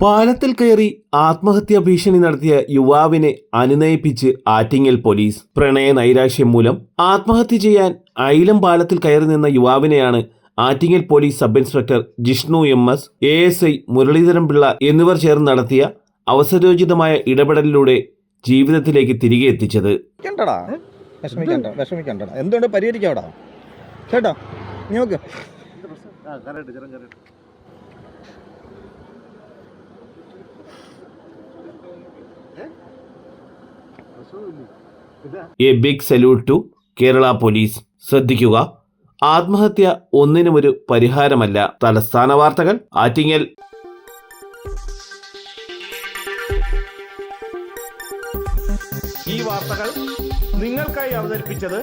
പാലത്തിൽ കയറി ആത്മഹത്യാ ഭീഷണി നടത്തിയ യുവാവിനെ അനുനയിപ്പിച്ച് ആറ്റിങ്ങൽ പോലീസ് പ്രണയ നൈരാശ്യം മൂലം ആത്മഹത്യ ചെയ്യാൻ ഐലം പാലത്തിൽ കയറി നിന്ന യുവാവിനെയാണ് Attingal police sub inspector Jishnu M S A S I Muraleedharan Pillai എന്നിവർ ചേർന്ന് നടത്തിയ അവസരോചിതമായ ഇടപെടലിലൂടെ ജീവിതത്തിലേക്ക് തിരികെ എത്തിച്ചത്. എന്തുകൊണ്ട് പരിഹരിക്കാം കേട്ടോ? നീ നോക്ക്. A big salute to Kerala police ശ്രദ്ധിക്കുക. ആത്മഹത്യ ഒന്നിനും ഒരു പരിഹാരമല്ല തലസ്ഥാന വാർത്തകൾ. ആറ്റിങ്ങൽ. ഈ വാർത്തകൾ നിങ്ങൾക്കായി അവതരിപ്പിച്ചത്